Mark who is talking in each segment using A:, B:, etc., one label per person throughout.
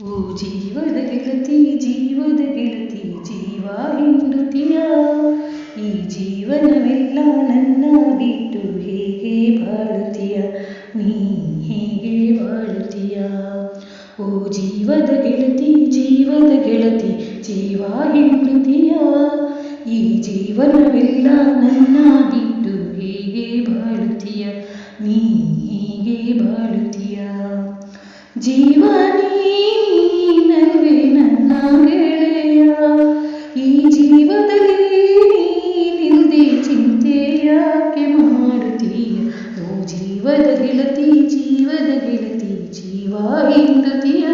A: ಓ ಜೀವದ ಗೆಳತಿ ಜೀವದ ಗೆಳತಿ, ಜೀವ ಹಿಂಡುತ್ತೀಯ ಈ ಜೀವನವೆಲ್ಲ ನನ್ನ ಬಿಟ್ಟು ಹೇಗೆ ಬಾಳುತ್ತೀಯ? ನೀ ಹೇಗೆ ಬಾಳುತ್ತೀಯ? ಓ ಜೀವದ ಗೆಳತಿ ಜೀವದ ಗೆಳತಿ, ಜೀವ ಹಿಂಡುತ್ತೀಯ ಈ ಜೀವನವೆಲ್ಲ ನನ್ನ ಬಿಟ್ಟು ಹೇಗೆ ಬಾಳುತ್ತೀಯ? ನೀ ಹೇಗೆ ಬಾಳುತ್ತೀಯ? ಜೀವ എന്ത് തീയ?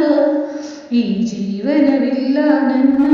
A: ഈ ജീവനവില്ലാണെന്ന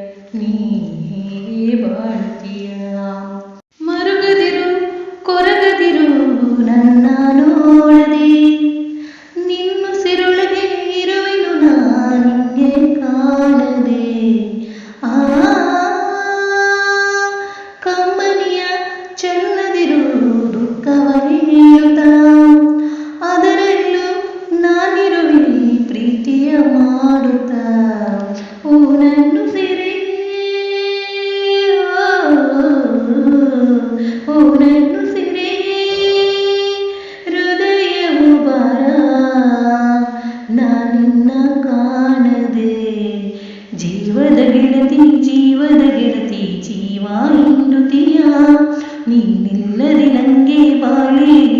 A: one of. ನಾನಿನ್ನ ಕಾಣದೆ ಜೀವದ ಗೆಳತಿ ಜೀವದ ಗೆಳತಿ ಜೀವ ಹಿಂಡುತ್ತೀಯ ನೀನಿಲ್ಲದೆ ನಂಗೆ ಬಾಳೇ ಇಲ್ಲ ನನ್ನ